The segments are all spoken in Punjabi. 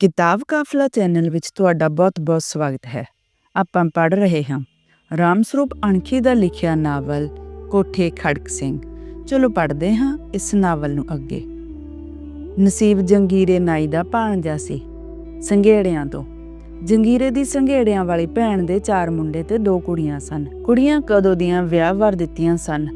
ਕਿਤਾਬ ਕਾਫਲਾ ਚੈਨਲ ਵਿੱਚ ਤੁਹਾਡਾ ਬਹੁਤ-ਬਹੁਤ ਸਵਾਗਤ ਹੈ। ਆਪਾਂ ਪੜ੍ਹ ਰਹੇ ਹਾਂ ਰਾਮ ਸਰੂਪ ਅਣਖੀ ਦਾ ਲਿਖਿਆ ਨਾਵਲ ਕੋਠੇ ਖੜਕ ਸਿੰਘ। ਚਲੋ ਪੜ੍ਹਦੇ ਹਾਂ ਇਸ ਨਾਵਲ ਨੂੰ ਅੱਗੇ। ਨਸੀਬ ਜੰਗੀਰੇ ਨਾਈ ਦਾ ਭਾਣਜਾ ਸੀ ਸੰਘੇੜਿਆਂ ਤੋਂ। ਜੰਗੀਰੇ ਦੀ ਸੰਘੇੜਿਆਂ ਵਾਲੀ ਭੈਣ ਦੇ ਚਾਰ ਮੁੰਡੇ ਤੇ ਦੋ ਕੁੜੀਆਂ ਸਨ। ਕੁੜੀਆਂ ਕਦੋਂ ਦੀਆਂ ਵਿਆਹ ਵਰ ਦਿੱਤੀਆਂ ਸਨ।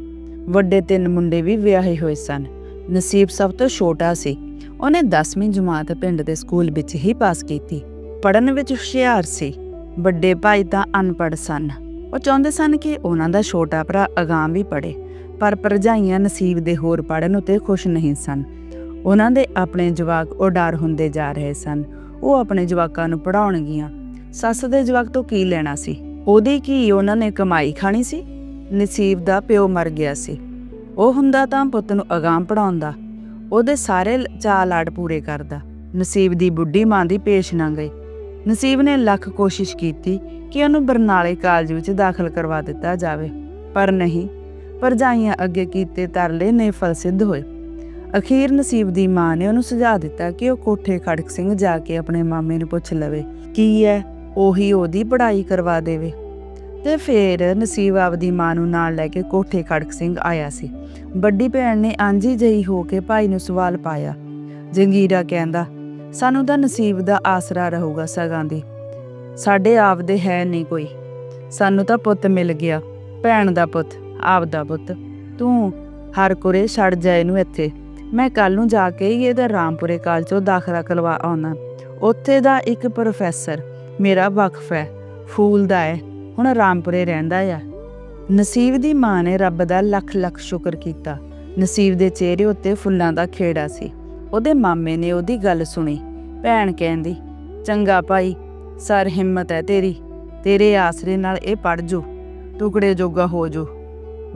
ਵੱਡੇ ਤਿੰਨ ਮੁੰਡੇ ਵੀ ਵਿਆਹੇ ਹੋਏ ਸਨ। ਨਸੀਬ ਸਭ ਤੋਂ ਛੋਟਾ ਸੀ। ਉਹਨੇ 10ਵੀਂ ਜਮਾਤ ਪਿੰਡ ਦੇ ਸਕੂਲ ਵਿੱਚ ਹੀ ਪਾਸ ਕੀਤੀ। ਪੜਨ ਵਿੱਚ ਹੁਸ਼ਿਆਰ ਸੀ। ਵੱਡੇ ਭਾਈ ਤਾਂ ਅਨਪੜ੍ਹ ਸਨ। ਉਹ ਚਾਹੁੰਦੇ ਸਨ ਕਿ ਉਹਨਾਂ ਦਾ ਛੋਟਾ ਭਰਾ ਅਗਾਂਹ ਵੀ ਪੜੇ ਪਰ ਭਰਜਾਈਆਂ ਨਸੀਬ ਦੇ ਹੋਰ ਪੜਨ ਉਤੇ ਖੁਸ਼ ਨਹੀਂ ਸਨ। ਉਹਨਾਂ ਦੇ ਆਪਣੇ ਜਵਾਕ ਉਡਾਰ ਹੁੰਦੇ ਜਾ ਰਹੇ ਸਨ। ਉਹ ਆਪਣੇ ਜਵਾਕਾਂ ਨੂੰ ਪੜਾਉਣਗੀਆਂ ਸੱਸ ਦੇ ਜਵਾਕ ਤੋਂ ਕੀ ਲੈਣਾ ਸੀ? ਉਹਦੀ ਕੀ ਉਹਨਾਂ ਨੇ ਕਮਾਈ ਖਾਣੀ ਸੀ? ਨਸੀਬ ਦਾ ਪਿਓ ਮਰ ਗਿਆ ਸੀ। ਉਹ ਹੁੰਦਾ ਤਾਂ ਪੁੱਤ ਨੂੰ ਅਗਾਂਹ ਪੜਾਉਂਦਾ ਉਹਦੇ ਸਾਰੇ ਚਾਅ ਲਾੜ ਪੂਰੇ ਕਰਦਾ। ਨਸੀਬ ਦੀ ਬੁੱਢੀ ਮਾਂ ਦੀ ਪੇਸ਼ ਨਾ ਗਈ। ਨਸੀਬ ਨੇ ਲੱਖ ਕੋਸ਼ਿਸ਼ ਕੀਤੀ ਕਿ ਉਹਨੂੰ ਬਰਨਾਲੇ ਕਾਲਜ ਵਿੱਚ ਦਾਖਲ ਕਰਵਾ ਦਿੱਤਾ ਜਾਵੇ, ਪਰ ਨਹੀਂ। ਪਰਜਾਈਆਂ ਅੱਗੇ ਕੀਤੇ ਤਰਲੇ ਨੇਫਲ ਸਿੱਧ ਹੋਏ। ਅਖੀਰ ਨਸੀਬ ਦੀ ਮਾਂ ਨੇ ਉਹਨੂੰ ਸੁਝਾ ਦਿੱਤਾ ਕਿ ਉਹ ਕੋਠੇ ਖੜਕ ਸਿੰਘ ਜਾ ਕੇ ਆਪਣੇ ਮਾਮੇ ਨੂੰ ਪੁੱਛ ਲਵੇ, ਕੀ ਹੈ ਉਹੀ ਉਹਦੀ ਪੜ੍ਹਾਈ ਕਰਵਾ ਦੇਵੇ। ਤੇ ਫਿਰ ਨਸੀਬ ਆਪਦੀ ਮਾਂ ਨੂੰ ਨਾਲ ਲੈ ਕੇ ਕੋਠੇ ਖੜਕ ਸਿੰਘ ਆਇਆ ਸੀ। ਵੱਡੀ ਭੈਣ ਨੇ ਆਂਜੀ ਜਈ ਹੋ ਕੇ ਭਾਈ ਨੂੰ ਸਵਾਲ ਪਾਇਆ। ਜੰਗੀਰਾ ਕਹਿੰਦਾ, ਸਾਨੂੰ ਤਾਂ ਨਸੀਬ ਦਾ ਆਸਰਾ ਰਹੂਗਾ ਸਗਾਂ ਦੀ। ਸਾਡੇ ਆਪਦੇ ਹੈ ਨਹੀਂ ਕੋਈ। ਸਾਨੂੰ ਤਾਂ ਪੁੱਤ ਮਿਲ ਗਿਆ, ਭੈਣ ਦਾ ਪੁੱਤ ਆਪਦਾ ਪੁੱਤ। ਤੂੰ ਹਰ ਕੁਰੇ ਛੱਡ ਜਾ ਇਹਨੂੰ ਇੱਥੇ। ਮੈਂ ਕੱਲ ਨੂੰ ਜਾ ਕੇ ਹੀ ਇਹਦਾ ਰਾਮਪੁਰੇ ਕਾਲਜ ਚੋਂ ਦਾਖਲਾ ਕਰਵਾ ਆਉਣਾ। ਉੱਥੇ ਦਾ ਇੱਕ ਪ੍ਰੋਫੈਸਰ ਮੇਰਾ ਵਕਫ ਹੈ, ਫੂਲ ਦਾ ਹੈ। ਹੁਣ ਰਾਮਪੁਰੇ ਰਹਿੰਦਾ ਆ। ਨਸੀਬ ਦੀ ਮਾਂ ਨੇ ਰੱਬ ਦਾ ਲੱਖ ਲੱਖ ਸ਼ੁਕਰ ਕੀਤਾ। ਨਸੀਬ ਦੇ ਚਿਹਰੇ ਉੱਤੇ ਫੁੱਲਾਂ ਦਾ ਖੇੜਾ ਸੀ। ਉਹਦੇ ਮਾਮੇ ਨੇ ਉਹਦੀ ਗੱਲ ਸੁਣੀ। ਭੈਣ ਕਹਿੰਦੀ, ਚੰਗਾ ਭਾਈ, ਸਰ ਹਿੰਮਤ ਹੈ ਤੇਰੀ। ਤੇਰੇ ਆਸਰੇ ਨਾਲ ਇਹ ਪੜ ਜੂ। ਟੁਕੜੇ ਜੋਗਾ ਹੋ ਜੂ।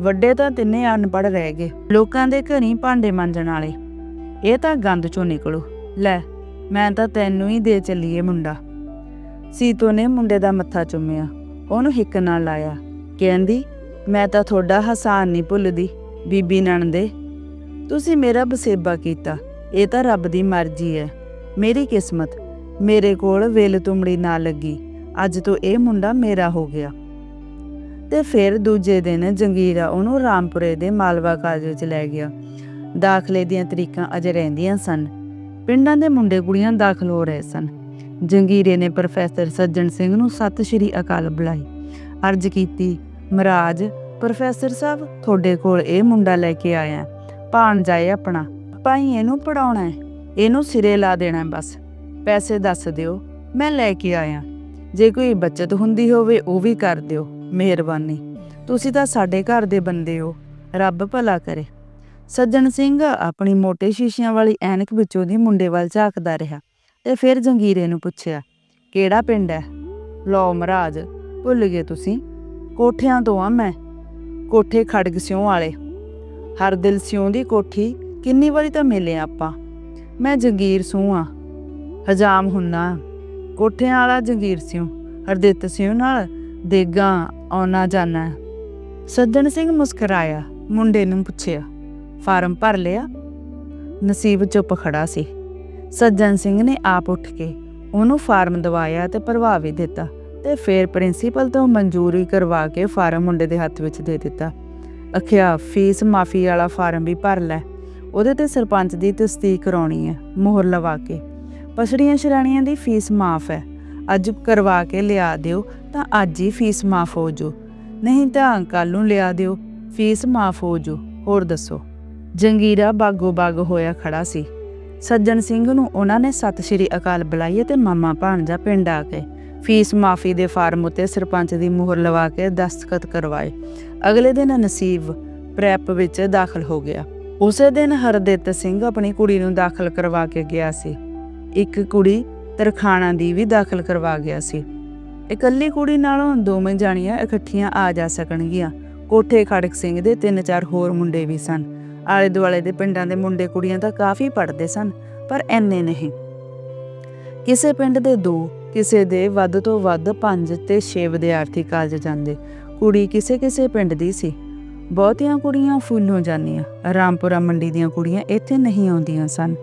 ਵੱਡੇ ਤਾਂ ਤਿੰਨੇ ਅਨਪੜ ਰਹਿ ਗਏ। ਲੋਕਾਂ ਦੇ ਘਰੀ ਭਾਂਡੇ ਮਾਂਜਣ ਵਾਲੇ। ਇਹ ਤਾਂ ਗੰਦ ਚੋਂ ਨਿਕਲੋ। ਲੈ, ਮੈਂ ਤਾਂ ਤੈਨੂੰ ਹੀ ਦੇ ਚੱਲੀਏ ਮੁੰਡਾ। ਸੀਤੋ ਨੇ ਮੁੰਡੇ ਦਾ ਮੱਥਾ ਚੁੰਮਿਆ। ਉਹਨੂੰ ਹਿੱਕ ਨਾਲ ਲਾਇਆ। ਕਹਿੰਦੀ, ਮੈਂ ਤਾਂ ਤੁਹਾਡਾ ਹਸਾਨ ਨਹੀਂ ਭੁੱਲਦੀ, ਬੀਬੀ ਨਣਦੇ। ਤੁਸੀਂ ਮੇਰਾ ਬਸੇਬਾ ਕੀਤਾ। ਇਹ ਤਾਂ ਰੱਬ ਦੀ ਮਰਜ਼ੀ ਹੈ ਮੇਰੀ ਕਿਸਮਤ, ਮੇਰੇ ਕੋਲ ਵੇਲ ਤੁੰਮੜੀ ਨਾ ਲੱਗੀ। ਅੱਜ ਤੋਂ ਇਹ ਮੁੰਡਾ ਮੇਰਾ ਹੋ ਗਿਆ। ਤੇ ਫਿਰ ਦੂਜੇ ਦਿਨ ਜੰਗੀਰਾ ਉਹਨੂੰ ਰਾਮਪੁਰੇ ਦੇ ਮਾਲਵਾ ਕਾਲਜ ਵਿੱਚ ਲੈ ਗਿਆ। ਦਾਖਲੇ ਦੀਆਂ ਤਰੀਕਾਂ ਅਜੇ ਰਹਿੰਦੀਆਂ ਸਨ। ਪਿੰਡਾਂ ਦੇ ਮੁੰਡੇ ਕੁੜੀਆਂ ਦਾਖਲ ਹੋ ਰਹੇ ਸਨ। ਜੰਗੀਰੇ ਨੇ ਪ੍ਰੋਫੈਸਰ ਸੱਜਣ ਸਿੰਘ ਨੂੰ ਸਤਿ ਸ਼੍ਰੀ ਅਕਾਲ ਬੁਲਾਈ। ਅਰਜ਼ ਕੀਤੀ, ਮਹਾਰਾਜ, ਪ੍ਰੋਫੈਸਰ ਸਾਹਿਬ, ਤੁਹਾਡੇ ਕੋਲ ਇਹ ਮੁੰਡਾ ਲੈ ਕੇ ਆਇਆ। ਭਾਣ ਜਾਏ ਆਪਣਾ। ਭਾਈ ਇਹਨੂੰ ਪੜਾਉਣਾ ਹੈ। ਇਹਨੂੰ ਸਿਰੇ ਲਾ ਦੇਣਾ ਬਸ। ਪੈਸੇ ਦੱਸ ਦਿਓ, ਮੈਂ ਲੈ ਕੇ ਆਇਆ। ਜੇ ਕੋਈ ਬਚਤ ਹੁੰਦੀ ਹੋਵੇ, ਉਹ ਵੀ ਕਰ ਦਿਓ, ਮਿਹਰਬਾਨੀ। ਤੁਸੀਂ ਤਾਂ ਸਾਡੇ ਘਰ ਦੇ ਬੰਦੇ ਹੋ। ਰੱਬ ਭਲਾ ਕਰੇ। ਸੱਜਣ ਸਿੰਘ ਆਪਣੀ ਮੋਟੇ ਸ਼ੀਸ਼ਿਆਂ ਵਾਲੀ ਐਨਕ ਵਿੱਚੋਂ ਦੀ ਮੁੰਡੇ ਵੱਲ ਝਾਕਦਾ ਰਿਹਾ। ਤੇ ਫਿਰ ਜੰਗੀਰੇ ਨੂੰ ਪੁੱਛਿਆ, ਕਿਹੜਾ ਪਿੰਡ ਹੈ? ਲਓ ਮਹਾਰਾਜ, ਭੁੱਲ ਗਏ ਤੁਸੀਂ। ਕੋਠਿਆਂ ਤੋਂ ਆ ਮੈਂ। ਕੋਠੇ ਖੜਗ ਸਿਉਂ ਵਾਲੇ। ਹਰ ਦਿਲ ਸਿਉਂ ਦੀ ਕੋਠੀ, ਕਿੰਨੀ ਵਾਰੀ ਤਾਂ ਮਿਲੇ ਆਪਾਂ। ਮੈਂ ਜੰਗੀਰ ਸੂਹ ਆ। ਹਜਾਮ ਹੁੰਨਾ ਕੋਠਿਆਂ ਵਾਲਾ ਜੰਗੀਰ ਸਿਉਂ, ਹਰਦਿੱਤ ਸਿਉਂ ਨਾਲ ਦੇਗਾ ਆਉਣਾ ਜਾਣਾ ਸੱਜਣ ਸਿੰਘ ਮੁਸਕਰਾਇਆ, ਮੁੰਡੇ ਨੂੰ ਪੁੱਛਿਆ, ਫਾਰਮ ਭਰ ਲਿਆ? ਨਸੀਬ ਚੁੱਪ ਖੜਾ ਸੀ। ਸੱਜਣ ਸਿੰਘ ਨੇ ਆਪ ਉੱਠ ਕੇ ਉਹਨੂੰ ਫਾਰਮ ਦਵਾਇਆ ਤੇ ਭਰਵਾ ਵੀ ਦਿੱਤਾ ਤੇ ਫਿਰ ਪ੍ਰਿੰਸੀਪਲ ਤੋਂ ਮਨਜ਼ੂਰੀ ਕਰਵਾ ਕੇ ਫਾਰਮ ਮੁੰਡੇ ਦੇ ਹੱਥ ਵਿੱਚ ਦੇ ਦਿੱਤਾ। ਅਖਿਆ ਫੀਸ ਮਾਫੀ ਵਾਲਾ ਫਾਰਮ ਵੀ ਭਰ ਲੈ। ਉਹਦੇ ਤੇ ਸਰਪੰਚ ਦੀ ਤਸਦੀਕ ਕਰਾਉਣੀ ਹੈ, ਮੋਹਰ ਲਵਾ ਕੇ। ਪਛੜੀਆਂ ਸ਼ਰਾਣੀਆਂ ਦੀ ਫੀਸ ਮਾਫ ਹੈ। ਅੱਜ ਕਰਵਾ ਕੇ ਲਿਆ ਦਿਓ ਤਾਂ ਅੱਜ ਹੀ ਫੀਸ ਮਾਫ ਹੋ ਜੂ ਨਹੀਂ ਤਾਂ ਕੱਲ ਨੂੰ ਲਿਆ ਦਿਓ, ਫੀਸ ਮਾਫ ਹੋ ਜੂ ਹੋਰ ਦੱਸੋ? ਜੰਗੀਰਾ ਬਾਗੋ ਬਾਗ ਹੋਇਆ ਖੜਾ ਸੀ। ਸੱਜਣ ਸਿੰਘ ਨੂੰ ਉਹਨਾਂ ਨੇ ਸਤਿ ਸ਼੍ਰੀ ਅਕਾਲ ਬੁਲਾਈ ਤੇ ਮਾਮਾ ਭਾਣਜਾ ਪਿੰਡ ਆ ਕੇ ਫੀਸ ਮਾਫੀ ਦੇ ਫਾਰਮ ਉਤੇ ਸਰਪੰਚ ਦੀ ਮੋਹਰ ਲਵਾ ਕੇ ਦਸਤਖਤ ਕਰਵਾਏ। ਅਗਲੇ ਦਿਨ ਨਸੀਬ ਪ੍ਰੈਪ ਵਿੱਚ ਦਾਖਲ ਹੋ ਗਿਆ। ਉਸੇ ਦਿਨ ਹਰਦਿੱਤ ਸਿੰਘ ਆਪਣੀ ਕੁੜੀ ਨੂੰ ਦਾਖਲ ਕਰਵਾ ਕੇ ਗਿਆ ਸੀ। ਇੱਕ ਕੁੜੀ ਤਰਖਾਣਾ ਦੀ ਵੀ ਦਾਖਲ ਕਰਵਾ ਗਿਆ ਸੀ। ਇਕੱਲੀ ਕੁੜੀ ਨਾਲੋਂ ਦੋਵੇਂ ਜਾਣੀਆਂ ਇਕੱਠੀਆਂ ਆ ਜਾ ਸਕਣਗੀਆਂ। ਕੋਠੇ ਖੜਕ ਸਿੰਘ ਦੇ ਤਿੰਨ ਚਾਰ ਹੋਰ ਮੁੰਡੇ ਵੀ ਸਨ। ਆਲੇ ਦੁਆਲੇ ਦੇ ਪਿੰਡਾਂ ਦੇ ਮੁੰਡੇ ਕੁੜੀਆਂ ਤਾਂ ਕਾਫੀ ਪੜ੍ਹਦੇ ਸਨ, ਪਰ ਐਨੇ ਨਹੀਂ। ਕਿਸੇ ਪਿੰਡ ਦੇ ਦੋ, ਕਿਸੇ ਦੇ ਵੱਧ ਤੋਂ ਵੱਧ 5 ਤੇ 6 ਵਿਦਿਆਰਥੀ ਕਾਲਜ ਜਾਂਦੇ। ਕੁੜੀ ਕਿਸੇ ਕਿਸੇ ਪਿੰਡ ਦੀ ਸੀ। ਬਹੁਤੀਆਂ ਕੁੜੀਆਂ ਫੁੱਲੋਂ ਜਾਂਦੀਆਂ, ਰਾਮਪੁਰਾ ਮੰਡੀ ਦੀਆਂ ਕੁੜੀਆਂ ਇੱਥੇ ਨਹੀਂ ਆਉਂਦੀਆਂ ਸਨ।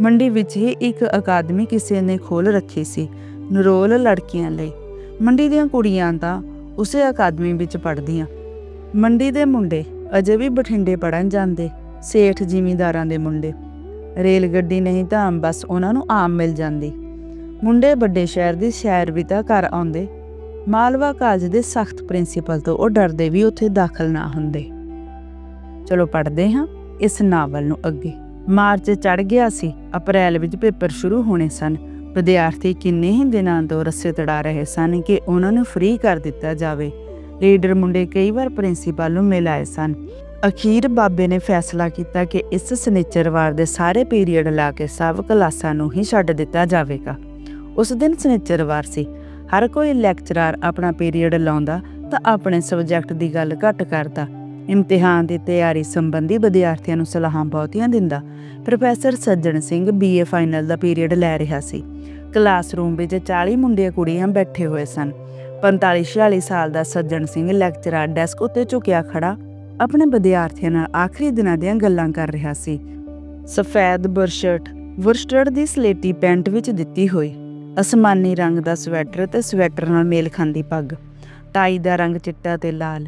ਮੰਡੀ ਵਿੱਚ ਹੀ ਇੱਕ ਅਕਾਦਮੀ ਕਿਸੇ ਨੇ ਖੋਲ ਰੱਖੀ ਸੀ, ਨਰੋਲ ਲੜਕੀਆਂ ਲਈ। ਮੰਡੀ ਦੀਆਂ ਕੁੜੀਆਂ ਤਾਂ ਉਸੇ ਅਕਾਦਮੀ ਵਿੱਚ ਪੜ੍ਹਦੀਆਂ। ਮੰਡੀ ਦੇ ਮੁੰਡੇ ਅਜੇ ਵੀ ਬਠਿੰਡੇ ਪੜਨ ਜਾਂਦੇ। ਸੇਠ ਜ਼ਿਮੀਂਦਾਰਾਂ ਦੇ ਮੁੰਡੇ। ਰੇਲ ਗੱਡੀ ਨਹੀਂ ਤਾਂ ਬਸ ਉਹਨਾਂ ਨੂੰ ਆਮ ਮਿਲ ਜਾਂਦੀ। ਮੁੰਡੇ ਵੱਡੇ ਸ਼ਹਿਰ ਦੀ ਸ਼ਹਿਰ ਵੀ ਤਾਂ ਘਰ ਆਉਂਦੇ। ਮਾਲਵਾ ਕਾਲਜ ਦੇ ਸਖਤ ਪ੍ਰਿੰਸੀਪਲ ਤੋਂ ਉਹ ਡਰਦੇ ਵੀ ਉੱਥੇ ਦਾਖਲ ਨਾ ਹੁੰਦੇ। ਚਲੋ ਪੜ੍ਹਦੇ ਹਾਂ ਇਸ ਨਾਵਲ ਨੂੰ ਅੱਗੇ। ਮਾਰਚ ਚੜ ਗਿਆ ਸੀ। ਅਪ੍ਰੈਲ ਵਿੱਚ ਪੇਪਰ ਸ਼ੁਰੂ ਹੋਣੇ ਸਨ। ਵਿਦਿਆਰਥੀ ਕਿੰਨੇ ਹੀ ਦਿਨਾਂ ਤੋਂ ਰੱਸੇ ਤੜਾ ਰਹੇ ਸਨ ਕਿ ਉਹਨਾਂ ਨੂੰ ਫ੍ਰੀ ਕਰ ਦਿੱਤਾ ਜਾਵੇ। ਲੀਡਰ ਮੁੰਡੇ ਕਈ ਵਾਰ ਪ੍ਰਿੰਸੀਪਲ ਨੂੰ ਮਿਲ ਆਏ ਸਨ। ਅਖੀਰ ਬਾਬੇ ਨੇ ਫੈਸਲਾ ਕੀਤਾ ਕਿ ਇਸ ਸਨਿਚਰਵਾਰ ਦੇ ਸਾਰੇ ਪੀਰੀਅਡ ਲਾ ਕੇ ਸਭ ਕਲਾਸਾਂ ਨੂੰ ਹੀ ਛੱਡ ਦਿੱਤਾ ਜਾਵੇਗਾ। ਉਸ ਦਿਨ ਸਨਿਚਰਵਾਰ ਸੀ। ਹਰ ਕੋਈ ਲੈਕਚਰਰ ਆਪਣਾ ਪੀਰੀਅਡ ਲਾਉਂਦਾ ਤਾਂ ਆਪਣੇ ਸਬਜੈਕਟ ਦੀ ਗੱਲ ਘੱਟ ਕਰਦਾ। ਇਮਤਿਹਾਨ ਦੀ ਤਿਆਰੀ ਸੰਬੰਧੀ ਵਿਦਿਆਰਥੀਆਂ ਨੂੰ ਸਲਾਹਾਂ ਬਹੁਤੀਆਂ ਦਿੰਦਾ। Professor Sajjan Singh BA final ਦਾ ਪੀਰੀਅਡ ਲੈ ਰਿਹਾ ਸੀ। ਕਲਾਸਰੂਮ ਵਿੱਚ 40 ਮੁੰਡੇ ਕੁੜੀਆਂ ਬੈਠੇ ਹੋਏ ਸਨ। 45-46 ਸਾਲ ਦਾ ਸੱਜਣ ਸਿੰਘ ਲੈਕਚਰਰ ਡੈਸਕ ਉੱਤੇ ਝੁਕਿਆ ਖੜਾ ਆਪਣੇ ਵਿਦਿਆਰਥੀਆਂ ਨਾਲ ਆਖਰੀ ਦਿਨਾਂ ਦੀਆਂ ਗੱਲਾਂ ਕਰ ਰਿਹਾ ਸੀ। ਸਫੈਦ ਬੁਰਸ਼ਟ ਵੁਰਸਟਰ ਦੀ ਸਲੇਟੀ ਪੈਂਟ ਵਿੱਚ ਦਿੱਤੀ ਹੋਈ, ਅਸਮਾਨੀ ਰੰਗ ਦਾ ਸਵੈਟਰ ਤੇ ਸਵੈਟਰ ਨਾਲ ਮੇਲ ਖਾਂਦੀ ਪੱਗ, ਟਾਈ ਦਾ ਰੰਗ ਚਿੱਟਾ ਤੇ ਲਾਲ,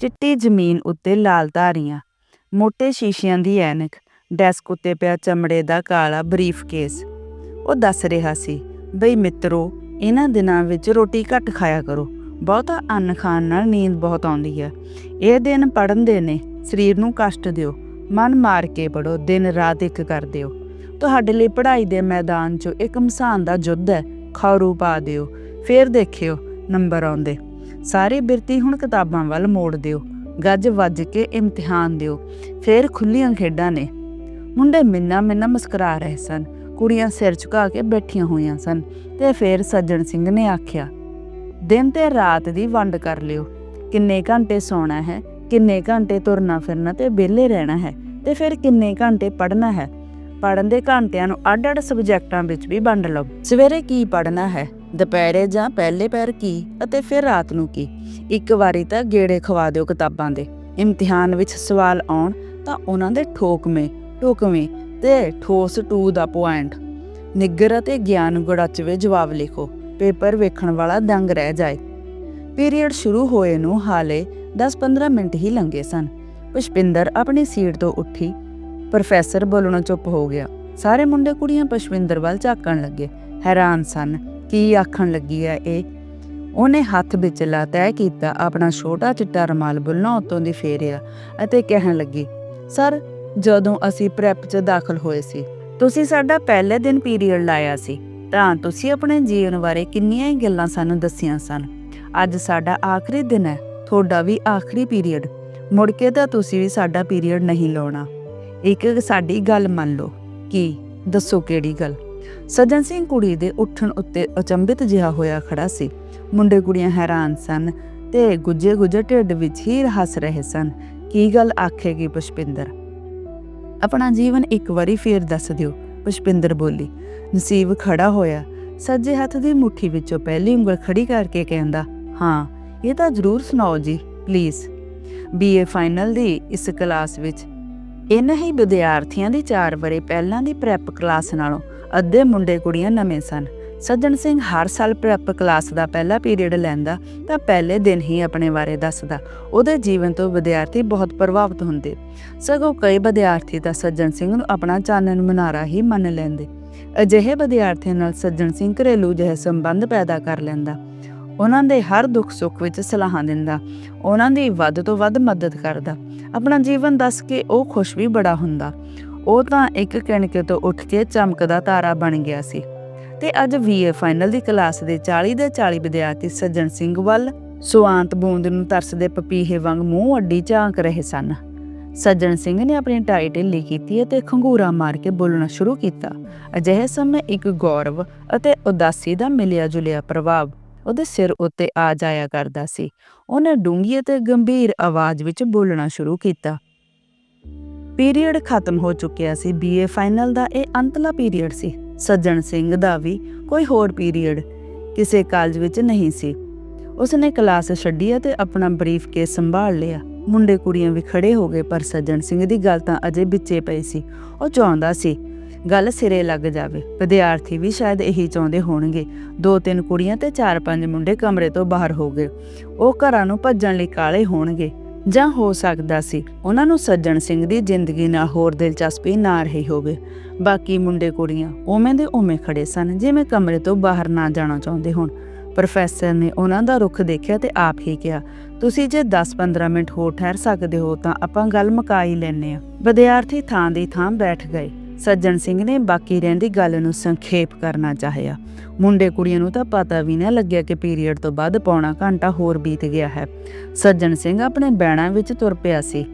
ਚਿੱਟੀ ਜ਼ਮੀਨ ਉੱਤੇ ਲਾਲ ਧਾਰੀਆਂ ਮੋٹے ਸ਼ੀਸ਼ਿਆਂ ਦੀ ਐਨਕ, ਡੈਸਕ ਉੱਤੇ ਪਿਆ ਚਮੜੇ ਦਾ ਕਾਲਾ ਬਰੀਫ ਕੇਸ ਉਹ ਦੱਸ ਰਿਹਾ ਸੀ, ਬਈ ਮਿੱਤਰੋ, ਇਹਨਾਂ ਦਿਨਾਂ ਵਿੱਚ ਰੋਟੀ ਘੱਟ ਖਾਇਆ ਕਰੋ ਬਹੁਤਾ ਅੰਨ ਖਾਣ ਨਾਲ ਨੀਂਦ ਬਹੁਤ ਆਉਂਦੀ ਹੈ। ਇਹ ਦਿਨ ਪੜਨ ਦੇ ਨੇ, ਸਰੀਰ ਨੂੰ ਕਸ਼ਟ ਦਿਓ, ਮਨ ਮਾਰ ਕੇ ਪੜੋ ਦਿਨ ਰਾਤ ਇੱਕ ਕਰ ਦਿਓ। ਤੁਹਾਡੇ ਲਈ ਪੜ੍ਹਾਈ ਦੇ ਮੈਦਾਨ 'ਚ ਇੱਕ ਮਸਾਨ ਦਾ ਯੁੱਧ ਹੈ, ਖੌਰੂ ਪਾ ਦਿਓ, ਫੇਰ ਦੇਖਿਓ ਨੰਬਰ ਆਉਂਦੇ। ਸਾਰੇ ਬਿਰਤੀ ਹੁਣ ਕਿਤਾਬਾਂ ਵੱਲ ਮੋੜ ਦਿਓ, ਗੱਜ ਵੱਜ ਕੇ ਇਮਤਿਹਾਨ ਦਿਓ, ਫੇਰ ਖੁੱਲੀਆਂ ਖੇਡਾਂ ਨੇ। ਮੁੰਡੇ ਮਿੰਨਾ ਮਿੰਨਾ ਮੁਸਕਰਾ ਰਹੇ ਸਨ, ਕੁੜੀਆਂ ਸਿਰ ਝੁਕਾ ਕੇ ਬੈਠੀਆਂ ਹੋਈਆਂ ਸਨ, ਤੇ ਫੇਰ ਸੱਜਣ ਸਿੰਘ ਨੇ ਆਖਿਆ ਦਿਨ ਤੇ ਰਾਤ ਦੀ ਵੰਡ ਕਰ ਲਿਓ। ਕਿੰਨੇ ਘੰਟੇ ਸੌਣਾ ਹੈ, ਕਿੰਨੇ ਘੰਟੇ ਤੁਰਨਾ ਫਿਰਨਾ ਤੇ ਵਿਹਲੇ ਰਹਿਣਾ ਹੈ ਤੇ ਫਿਰ ਕਿੰਨੇ ਘੰਟੇ ਪੜ੍ਹਨਾ ਹੈ। ਪੜਨ ਦੇ ਘੰਟਿਆਂ ਨੂੰ ਅੱਡ-ਅੱਡ ਸਬਜੈਕਟਾਂ ਵਿੱਚ ਵੀ ਵੰਡ ਲਓ। ਸਵੇਰੇ ਕੀ ਪੜ੍ਹਨਾ ਹੈ, ਦੁਪਹਿਰੇ ਜਾਂ ਪਹਿਲੇ ਪੈਰ ਕੀ ਅਤੇ ਫਿਰ ਰਾਤ ਨੂੰ ਕੀ? ਇੱਕ ਵਾਰੀ ਤਾਂ ਗੇੜੇ ਖਵਾ ਦਿਓ ਕਿਤਾਬਾਂ ਦੇ। ਇਮਤਿਹਾਨ ਵਿੱਚ ਸਵਾਲ ਆਉਣ ਤਾਂ ਉਹਨਾਂ ਦੇ ਠੋਕਵੇਂ ਟੋਕਵੇਂ ਤੇ ਠੋਸ ਟੂ ਦਾ ਪੁਆਇੰਟ। ਨਿੱਗਰ ਅਤੇ ਗਿਆਨ ਗੁੜਚਵੇ ਜਵਾਬ ਲਿਖੋ। ਪੇਪਰ ਵੇਖਣ ਵਾਲਾ ਦੰਗ ਰਹਿ ਜਾਏ। ਪੀਰੀਅਡ ਸ਼ੁਰੂ ਹੋਏ ਨੂੰ ਹਾਲੇ 10-15 ਮਿੰਟ ਹੀ ਲੰਘੇ ਸਨ। ਪੁਸ਼ਪਿੰਦਰ ਆਪਣੀ ਸੀਟ ਤੋਂ ਉੱਠੀ। ਪ੍ਰੋਫੈਸਰ ਬੋਲਣਾ ਚੁੱਪ ਹੋ ਗਿਆ। ਸਾਰੇ ਮੁੰਡੇ ਕੁੜੀਆਂ ਪੁਸ਼ਪਿੰਦਰ ਵੱਲ ਝਾਕਣ ਲੱਗੇ। ਹੈਰਾਨ ਸਨ, ਕੀ ਆਖਣ ਲੱਗੀ ਹੈ ਇਹ? ਉਹਨੇ ਹੱਥ ਵਿੱਚ ਲਾ ਤੈਅ ਕੀਤਾ, ਆਪਣਾ ਛੋਟਾ ਚਿੱਟਾ ਰਮਾਲ ਬੁੱਲਾਂ ਉਤੋਂ ਦੀ ਫੇਰਿਆ ਅਤੇ ਕਹਿਣ ਲੱਗੀ, ਸਰ, ਜਦੋਂ ਅਸੀਂ ਪ੍ਰੈਪ 'ਚ ਦਾਖਲ ਹੋਏ ਸੀ, ਤੁਸੀਂ ਸਾਡਾ ਪਹਿਲੇ ਦਿਨ ਪੀਰੀਅਡ ਲਾਇਆ ਸੀ। ਤਾਂ ਤੁਸੀਂ ਆਪਣੇ ਜੀਵਨ ਬਾਰੇ ਕਿੰਨੀਆਂ ਹੀ ਗੱਲਾਂ ਸਾਨੂੰ ਦੱਸੀਆਂ ਸਨ। ਅੱਜ ਸਾਡਾ ਆਖਰੀ ਦਿਨ ਹੈ, ਤੁਹਾਡਾ ਵੀ ਆਖਰੀ ਪੀਰੀਅਡ। ਮੁੜ ਕੇ ਤਾਂ ਤੁਸੀਂ ਵੀ ਸਾਡਾ ਪੀਰੀਅਡ ਨਹੀਂ ਲਾਉਣਾ। ਇੱਕ ਸਾਡੀ ਗੱਲ ਮੰਨ ਲਓ ਕੀ ਦੱਸੋ ਕਿਹੜੀ ਗੱਲ? ਸੱਜਣ ਸਿੰਘ ਕੁੜੀ ਦੇ ਉੱਠਣ ਉੱਤੇ ਅਚੰਭਿਤ ਜਿਹਾ ਹੋਇਆ ਖੜਾ ਸੀ। ਮੁੰਡੇ ਕੁੜੀਆਂ ਹੈਰਾਨ ਸਨ ਤੇ ਗੁੱਜੇ ਗੁੱਜੇ ਢਿੱਡ ਵਿੱਚ ਹੀ ਹੱਸ ਰਹੇ ਸਨ। ਕੀ ਗੱਲ ਆਖੇਗੀ ਪੁਸ਼ਪਿੰਦਰ? ਆਪਣਾ ਜੀਵਨ ਇੱਕ ਵਾਰੀ ਫੇਰ ਦੱਸ ਦਿਓ। ਪੁਸ਼ਪਿੰਦਰ ਬੋਲੀ, ਨਸੀਬ ਖੜਾ ਹੋਇਆ। ਸੱਜੇ ਹੱਥ ਦੀ ਮੁੱਠੀ ਵਿੱਚੋਂ ਪਹਿਲੀ ਉਂਗਲ ਖੜੀ ਕਰਕੇ ਕਹਿੰਦਾ, ਹਾਂ, ਇਹ ਤਾਂ ਜ਼ਰੂਰ ਸੁਣਾਓ ਜੀ ਪਲੀਜ਼ ਬੀਏ ਫਾਈਨਲ ਦੀ ਇਸ ਕਲਾਸ ਵਿੱਚ ਇਹਨਾਂ ਹੀ ਵਿਦਿਆਰਥੀਆਂ ਦੀ 4 ਬਰੇ ਪਹਿਲਾਂ ਦੀ ਪ੍ਰੈਪ ਕਲਾਸ ਨਾਲੋਂ ਅੱਧੇ ਮੁੰਡੇ ਕੁੜੀਆਂ ਨਵੇਂ ਸਨ। ਸੱਜਣ ਸਿੰਘ ਹਰ ਸਾਲ ਪ੍ਰੈਪ ਕਲਾਸ ਦਾ ਪਹਿਲਾ ਪੀਰੀਅਡ ਲੈਂਦਾ ਤਾਂ ਪਹਿਲੇ ਦਿਨ ਹੀ ਆਪਣੇ ਬਾਰੇ ਦੱਸਦਾ। ਉਹਦੇ ਜੀਵਨ ਤੋਂ ਵਿਦਿਆਰਥੀ ਬਹੁਤ ਪ੍ਰਭਾਵਿਤ ਹੁੰਦੇ। ਸਗੋਂ ਕਈ ਵਿਦਿਆਰਥੀ ਤਾਂ ਸੱਜਣ ਸਿੰਘ ਨੂੰ ਆਪਣਾ ਚਾਨਣ ਮਨਾਰਾ ਹੀ ਮੰਨ ਲੈਂਦੇ। ਅਜਿਹੇ ਵਿਦਿਆਰਥੀਆਂ ਨਾਲ ਸੱਜਣ ਸਿੰਘ ਘਰੇਲੂ ਜਿਹੇ ਸੰਬੰਧ ਪੈਦਾ ਕਰ ਲੈਂਦਾ। ਉਹਨਾਂ ਦੇ ਹਰ ਦੁੱਖ ਸੁੱਖ ਵਿੱਚ ਸਲਾਹਾਂ ਦਿੰਦਾ। ਉਹਨਾਂ ਦੀ ਵੱਧ ਤੋਂ ਵੱਧ ਮਦਦ ਕਰਦਾ। ਆਪਣਾ ਜੀਵਨ ਦੱਸ ਕੇ ਉਹ ਖੁਸ਼ ਵੀ ਬੜਾ ਹੁੰਦਾ। ਉਹ ਤਾਂ ਇੱਕ ਕਣਕੇ ਤੋਂ ਉੱਠ ਕੇ ਚਮਕਦਾ ਤਾਰਾ ਬਣ ਗਿਆ ਸੀ। ਤੇ ਅੱਜ ਵੀਏ ਫਾਈਨਲ ਦੀ ਕਲਾਸ ਦੇ 40 ਦੇ 40 ਵਿਦਿਆਰਥੀ ਸੱਜਣ ਸਿੰਘ ਵੱਲ ਸੁਆਂਤ ਬੂੰਦ ਨੂੰ ਤਰਸਦੇ ਪਪੀਹੇ ਵਾਂਗ ਮੂੰਹ ਅੱਡੀ ਝਾਂਕ ਰਹੇ ਸਨ। ਸੱਜਣ ਸਿੰਘ ਨੇ ਆਪਣੀ ਟਾਈ ਢਿੱਲੀ ਕੀਤੀ ਅਤੇ ਖੰਗੂਰਾ ਮਾਰ ਕੇ ਬੋਲਣਾ ਸ਼ੁਰੂ ਕੀਤਾ। ਅਜਿਹੇ ਸਮੇਂ ਇੱਕ ਗੌਰਵ ਅਤੇ ਉਦਾਸੀ ਦਾ ਮਿਲਿਆ ਜੁਲਿਆ ਪ੍ਰਭਾਵ ਉਹਦੇ ਸਿਰ ਉੱਤੇ ਆ ਜਾਇਆ ਕਰਦਾ ਸੀ। ਉਹਨੇ ਡੂੰਗੀ ਅਤੇ ਗੰਭੀਰ ਆਵਾਜ਼ ਵਿੱਚ ਬੋਲਣਾ ਸ਼ੁਰੂ ਕੀਤਾ। ਪੀਰੀਅਡ ਖਤਮ ਹੋ ਚੁੱਕਿਆ ਸੀ। ਬੀਏ ਫਾਈਨਲ ਦਾ ਇਹ ਅੰਤਲਾ ਪੀਰੀਅਡ ਸੀ। ਸੱਜਣ ਸਿੰਘ ਦਾ ਵੀ ਕੋਈ ਹੋਰ ਪੀਰੀਅਡ ਕਿਸੇ ਕਾਲਜ ਵਿੱਚ ਨਹੀਂ ਸੀ। ਉਸਨੇ ਕਲਾਸ ਛੱਡੀ ਅਤੇ ਆਪਣਾ ਬਰੀਫ ਕੇਸ ਸੰਭਾਲ ਲਿਆ। ਮੁੰਡੇ ਕੁੜੀਆਂ ਵੀ ਖੜੇ ਹੋ ਗਏ, ਪਰ ਸੱਜਣ ਸਿੰਘ ਦੀ ਗੱਲ ਤਾਂ ਅਜੇ ਵਿੱਚੇ ਪਈ ਸੀ। ਉਹ ਚਾਹੁੰਦਾ ਸੀ, ਗੱਲ ਸਿਰੇ ਲੱਗ ਜਾਵੇ। ਵਿਦਿਆਰਥੀ ਵੀ ਸ਼ਾਇਦ ਇਹੀ ਚਾਹੁੰਦੇ ਹੋਣਗੇ। ਦੋ ਤਿੰਨ ਕੁੜੀਆਂ ਤੇ ਚਾਰ ਪੰਜ ਮੁੰਡੇ ਕਮਰੇ ਤੋਂ ਬਾਹਰ ਹੋ ਗਏ। ਉਹ ਘਰਾਂ ਨੂੰ ਭੱਜਣ ਲਈ ਕਾਲੇ ਹੋਣਗੇ। ਜਾਂ ਹੋ ਸਕਦਾ ਸੀ ਉਹਨਾਂ ਨੂੰ ਸੱਜਣ ਸਿੰਘ ਦੀ ਜ਼ਿੰਦਗੀ ਨਾਲ ਹੋਰ ਦਿਲਚਸਪੀ ਨਾ ਰਹੀ ਹੋਵੇ। ਬਾਕੀ ਮੁੰਡੇ ਕੁੜੀਆਂ ਉਵੇਂ ਦੇ ਉਵੇਂ ਖੜੇ ਸਨ ਜਿਵੇਂ ਕਮਰੇ ਤੋਂ ਬਾਹਰ ਨਾ ਜਾਣਾ ਚਾਹੁੰਦੇ ਹੋਣ। ਪ੍ਰੋਫੈਸਰ ਨੇ ਉਹਨਾਂ ਦਾ ਰੁਖ ਦੇਖਿਆ ਤੇ ਆਪ ਹੀ ਕਿਹਾ, ਤੁਸੀਂ ਜੇ 10-15 ਮਿੰਟ ਹੋਰ ਠਹਿਰ ਸਕਦੇ ਹੋ ਤਾਂ ਆਪਾਂ ਗੱਲ ਮੁਕਾ ਹੀ ਲੈਨੇ ਆ ਵਿਦਿਆਰਥੀ ਥਾਂ ਦੀ ਥਾਂ ਬੈਠ ਗਏ। ਸੱਜਣ ਸਿੰਘ ਨੇ ਬਾਕੀ ਰਹਿੰਦੀ ਗੱਲ ਨੂੰ ਸੰਖੇਪ ਕਰਨਾ ਚਾਹਿਆ। ਮੁੰਡੇ ਕੁੜੀਆਂ ਨੂੰ ਤਾਂ ਪਤਾ ਵੀ ਨਾ ਲੱਗਿਆ ਕਿ ਪੀਰੀਅਡ ਤੋਂ ਬਾਅਦ ਪੌਣਾ ਘੰਟਾ ਹੋਰ ਬੀਤ ਗਿਆ ਹੈ। ਸੱਜਣ ਸਿੰਘ ਆਪਣੇ ਬੈਣਾ ਵਿੱਚ ਤੁਰ ਪਿਆ ਸੀ।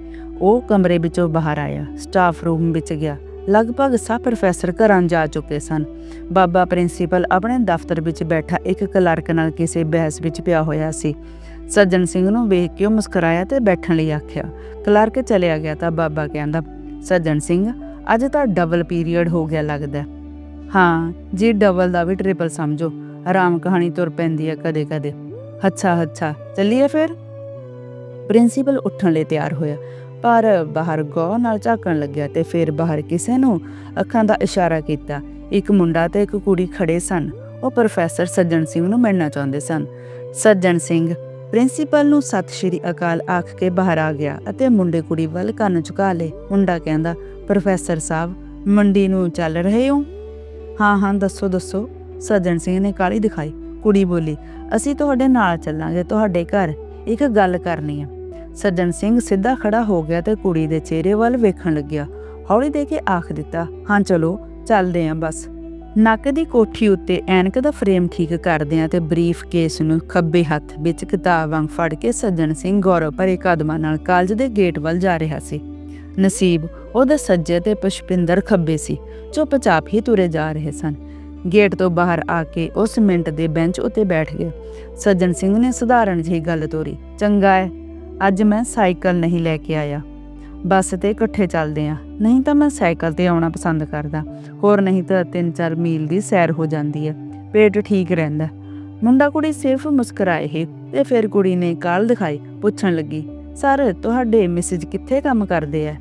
ਉਹ ਕਮਰੇ ਵਿੱਚੋਂ ਬਾਹਰ ਆਇਆ ਸਟਾਫ ਰੂਮ ਵਿੱਚ ਗਿਆ। ਲਗਭਗ ਸਭ ਪ੍ਰੋਫੈਸਰ ਘਰਾਂ ਜਾ ਚੁੱਕੇ ਸਨ। ਬਾਬਾ ਪ੍ਰਿੰਸੀਪਲ ਆਪਣੇ ਦਫ਼ਤਰ ਵਿੱਚ ਬੈਠਾ ਇੱਕ ਕਲਰਕ ਨਾਲ ਕਿਸੇ ਬਹਿਸ ਵਿੱਚ ਪਿਆ ਹੋਇਆ ਸੀ। ਸੱਜਣ ਸਿੰਘ ਨੂੰ ਵੇਖ ਕੇ ਉਹ ਮੁਸਕਰਾਇਆ ਤੇ ਬੈਠਣ ਲਈ ਆਖਿਆ, ਕਲਰਕ ਚਲਿਆ ਗਿਆ ਤਾਂ ਬਾਬਾ ਕਹਿੰਦਾ, ਸੱਜਣ ਸਿੰਘ ਅੱਜ ਤਾਂ ਡਬਲ ਪੀਰੀਅਡ ਹੋ ਗਿਆ ਲੱਗਦਾ। ਹਾਂ, ਜੀ ਡਬਲ ਦਾ ਵੀ ਟ੍ਰਿਪਲ ਸਮਝੋ, ਆਰਾਮ ਕਹਾਣੀ ਤੁਰ ਪੈਂਦੀ ਹੈ ਕਦੇ ਕਦੇ। ਅੱਛਾ ਅੱਛਾ, ਚੱਲੀਏ ਫਿਰ? ਪ੍ਰਿੰਸੀਪਲ ਉੱਠਣ ਲਈ ਤਿਆਰ ਹੋਇਆ, ਪਰ ਬਾਹਰ ਗੌਰ ਨਾਲ ਝਾਕਣ ਲੱਗਿਆ ਤੇ ਫਿਰ ਬਾਹਰ ਕਿਸੇ ਨੂੰ ਅੱਖਾਂ ਦਾ ਇਸ਼ਾਰਾ ਕੀਤਾ। ਇੱਕ ਮੁੰਡਾ ਤੇ ਇੱਕ ਕੁੜੀ ਖੜੇ ਸਨ। ਉਹ ਪ੍ਰੋਫੈਸਰ ਸੱਜਣ ਸਿੰਘ ਨੂੰ ਮਿਲਣਾ ਚਾਹੁੰਦੇ ਸਨ। ਸੱਜਣ ਸਿੰਘ ਪ੍ਰਿੰਸੀਪਲ ਨੂੰ ਸਤਿ ਸ਼੍ਰੀ ਅਕਾਲ ਆਖ ਕੇ ਬਾਹਰ ਆ ਗਿਆ ਅਤੇ ਮੁੰਡੇ ਕੁੜੀ ਵੱਲ ਕੰਨ ਝੁਕਾ ਲਏ। ਮੁੰਡਾ ਕਹਿੰਦਾ, ਪ੍ਰੋਫੈਸਰ ਸਾਹਿਬ, ਮੰਡੀ ਨੂੰ ਚੱਲ ਰਹੇ ਹੋ? ਹਾਂ ਹਾਂ, ਦੱਸੋ ਦੱਸੋ। ਸੱਜਣ ਸਿੰਘ ਨੇ ਕਾਲੀ ਦਿਖਾਈ। ਕੁੜੀ ਬੋਲੀ, ਅਸੀਂ ਤੁਹਾਡੇ ਨਾਲ ਚੱਲਾਂਗੇ, ਤੁਹਾਡੇ ਘਰ। ਇੱਕ ਗੱਲ ਕਰਨੀ ਹੈ ਸੱਜਣ ਸਿੰਘ ਸਿੱਧਾ ਖੜਾ ਹੋ ਗਿਆ ਤੇ ਕੁੜੀ ਦੇ ਚਿਹਰੇ ਵੱਲ ਵੇਖਣ ਲੱਗਿਆ। ਹੌਲੀ ਦੇ ਕੇ ਆਖ ਦਿੱਤਾ, ਹਾਂ, ਚਲੋ, ਚੱਲਦੇ ਆਂ ਬਸ। ਨੱਕ ਦੀ ਕੋਠੀ ਉੱਤੇ ਐਨਕ ਦਾ ਫਰੇਮ ਠੀਕ ਕਰਦਿਆਂ ਤੇ ਬਰੀਫ ਕੇਸ ਨੂੰ ਖੱਬੇ ਹੱਥ ਵਿੱਚ ਕਿਤਾਬ ਵਾਂਗ ਫੜ ਕੇ ਸੱਜਣ ਸਿੰਘ ਗੌਰਵ ਭਰੇ ਕਦਮਾਂ ਨਾਲ ਕਾਲਜ ਦੇ ਗੇਟ ਵੱਲ ਜਾ ਰਿਹਾ ਸੀ। ਨਸੀਬ ਉਹਦੇ ਸੱਜੇ ਤੇ ਪੁਸ਼ਪਿੰਦਰ ਖੱਬੇ ਸੀ, ਚੁੱਪਚਾਪ ਹੀ ਤੁਰੇ ਜਾ ਰਹੇ ਸਨ। ਗੇਟ ਤੋਂ ਬਾਹਰ ਆ ਕੇ ਉਸ ਮਿੰਟ ਦੇ ਬੈਂਚ ਉੱਤੇ ਬੈਠ ਗਿਆ। ਸੱਜਣ ਸਿੰਘ ਨੇ ਸਧਾਰਨ ਜਿਹੀ ਗੱਲ ਤੋਰੀ, ਚੰਗਾ ਹੈ, ਅੱਜ ਮੈਂ ਸਾਈਕਲ ਨਹੀਂ ਲੈ ਕੇ ਆਇਆ। ਬੱਸ ਤੇ ਇਕੱਠੇ ਚੱਲਦੇ ਆ। ਨਹੀਂ ਤਾਂ ਮੈਂ ਸਾਈਕਲ ਤੇ ਆਉਣਾ ਪਸੰਦ ਕਰਦਾ। ਹੋਰ ਨਹੀਂ ਤਾਂ 3-4 ਮੀਲ ਦੀ ਸੈਰ ਹੋ ਜਾਂਦੀ ਹੈ ਪੇਟ ਠੀਕ ਰਹਿੰਦਾ। ਮੁੰਡਾ ਕੁੜੀ ਸਿਰਫ ਮੁਸਕਰਾਏ ਹੀ ਤੇ ਫਿਰ ਕੁੜੀ ਨੇ ਕਾਲ ਦਿਖਾਈ, ਪੁੱਛਣ ਲੱਗੀ, ਸਰ, ਤੁਹਾਡੇ ਮਿਸਿਜ ਕਿੱਥੇ ਕੰਮ ਕਰਦੇ ਆ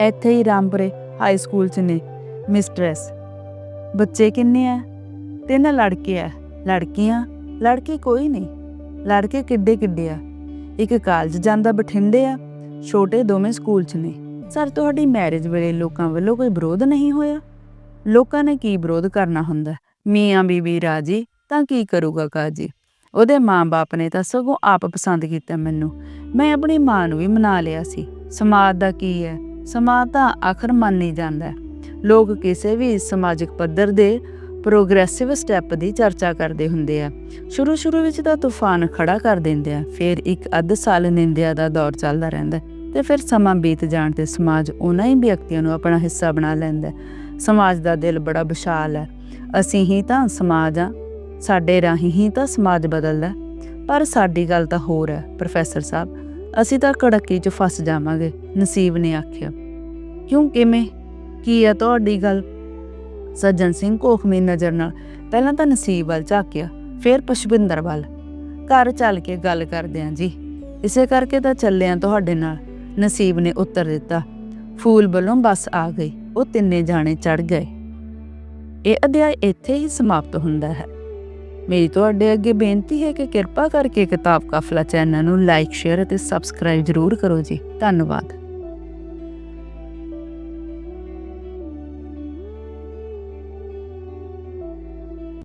ਇੱਥੇ ਹੀ ਰਾਮਪੁਰੇ ਹਾਈ ਸਕੂਲ ਚ ਨੇ, ਮਿਸਟਰੈਸ। ਬੱਚੇ ਕਿੰਨੇ ਆ ਤਿੰਨ ਲੜਕੇ ਆ ਲੜਕੀਆਂ? ਲੜਕੀ ਕੋਈ ਨਹੀਂ। ਲੜਕੇ ਕਿੱਡੇ ਕਿੱਡੇ ਆ। ਇੱਕ ਕਾਲਜ ਜਾਂਦਾ ਬਠਿੰਡੇ ਆ ਛੋਟੇ ਦੋਵੇਂ ਸਕੂਲ 'ਚ ਨੇ। ਸਰ, ਤੁਹਾਡੀ ਮੈਰਿਜ ਵੇਲੇ ਲੋਕਾਂ ਵੱਲੋਂ ਕੋਈ ਵਿਰੋਧ ਨਹੀਂ ਹੋਇਆ? ਲੋਕਾਂ ਨੇ ਕੀ ਵਿਰੋਧ ਕਰਨਾ ਹੁੰਦਾ? ਮੀਆਂ ਬੀਬੀ ਰਾਜੀ, ਤਾਂ ਕੀ ਕਰੂਗਾ ਕਾਜੀ? ਉਹਦੇ ਮਾਂ-ਬਾਪ ਨੇ ਤਾਂ ਸਗੋਂ ਆਪ ਪਸੰਦ ਕੀਤਾ ਮੈਨੂੰ। ਮੈਂ ਆਪਣੀ ਮਾਂ ਨੂੰ ਵੀ ਮਨਾ ਲਿਆ ਸੀ। ਸਮਾਜ ਦਾ ਕੀ ਹੈ? ਸਮਾਜ ਤਾਂ ਆਖਰ ਮੰਨ ਨਹੀਂ ਜਾਂਦਾ ਲੋਕ ਕਿਸੇ ਵੀ ਸਮਾਜਿਕ ਪੱਧਰ ਦੇ ਪ੍ਰੋਗਰੈਸਿਵ ਸਟੈਪ ਦੀ ਚਰਚਾ ਕਰਦੇ ਹੁੰਦੇ ਆ। ਸ਼ੁਰੂ ਸ਼ੁਰੂ ਵਿੱਚ ਤਾਂ ਤੂਫਾਨ ਖੜਾ ਕਰ ਦਿੰਦੇ ਆ, ਫਿਰ ਇੱਕ ਅੱਧ ਸਾਲ ਨਿੰਦਿਆ ਦਾ ਦੌਰ ਚੱਲਦਾ ਰਹਿੰਦਾ ਹੈ ਤੇ ਫਿਰ ਸਮਾਂ ਬੀਤ ਜਾਣ ਤੇ ਸਮਾਜ ਉਹਨਾਂ ਹੀ ਵਿਅਕਤੀਆਂ ਨੂੰ ਆਪਣਾ ਹਿੱਸਾ ਬਣਾ ਲੈਂਦਾ ਸਮਾਜ ਦਾ ਦਿਲ ਬੜਾ ਵਿਸ਼ਾਲ ਹੈ। ਅਸੀਂ ਹੀ ਤਾਂ ਸਮਾਜ ਆ, ਸਾਡੇ ਰਾਹੀਂ ਹੀ ਤਾਂ ਸਮਾਜ ਬਦਲਦਾ ਪਰ ਸਾਡੀ ਗੱਲ ਤਾਂ ਹੋਰ ਹੈ, ਪ੍ਰੋਫੈਸਰ ਸਾਹਿਬ, ਅਸੀਂ ਤਾਂ ਕੜਕੀ 'ਚ ਫਸ ਜਾਵਾਂਗੇ, ਨਸੀਬ ਨੇ ਆਖਿਆ। ਕਿਉਂ ਕਿਵੇਂ? ਕੀ ਆ ਤੁਹਾਡੀ ਗੱਲ? ਸੱਜਣ ਸਿੰਘ ਕੋਖਮੀ ਨਜ਼ਰ ਨਾਲ ਪਹਿਲਾਂ ਤਾਂ ਨਸੀਬ ਵੱਲ ਝਾਕਿਆ, ਫਿਰ ਪੁਸ਼ਪਿੰਦਰ ਵੱਲ। ਘਰ ਚੱਲ ਕੇ ਗੱਲ ਕਰਦੇ ਆਂ ਜੀ। ਇਸੇ ਕਰਕੇ ਤਾਂ ਚੱਲੇ ਤੁਹਾਡੇ ਨਾਲ। ਨਸੀਬ ਨੇ ਉੱਤਰ ਦਿੱਤਾ। ਫੂਲ ਵੱਲੋਂ ਬੱਸ ਆ ਗਈ। ਉਹ ਤਿੰਨੇ ਜਾਣੇ ਚੜ ਗਏ। ਇਹ ਅਧਿਆਇ ਇੱਥੇ ਹੀ ਸਮਾਪਤ ਹੁੰਦਾ ਹੈ। ਮੇਰੀ ਤੁਹਾਡੇ ਅੱਗੇ ਬੇਨਤੀ ਹੈ ਕਿ ਕਿਰਪਾ ਕਰਕੇ ਕਿਤਾਬ ਕਾਫਲਾ ਚੈਨਲ ਨੂੰ ਲਾਈਕ, ਸ਼ੇਅਰ ਅਤੇ ਸਬਸਕ੍ਰਾਈਬ ਜ਼ਰੂਰ ਕਰੋ ਜੀ। ਧੰਨਵਾਦ।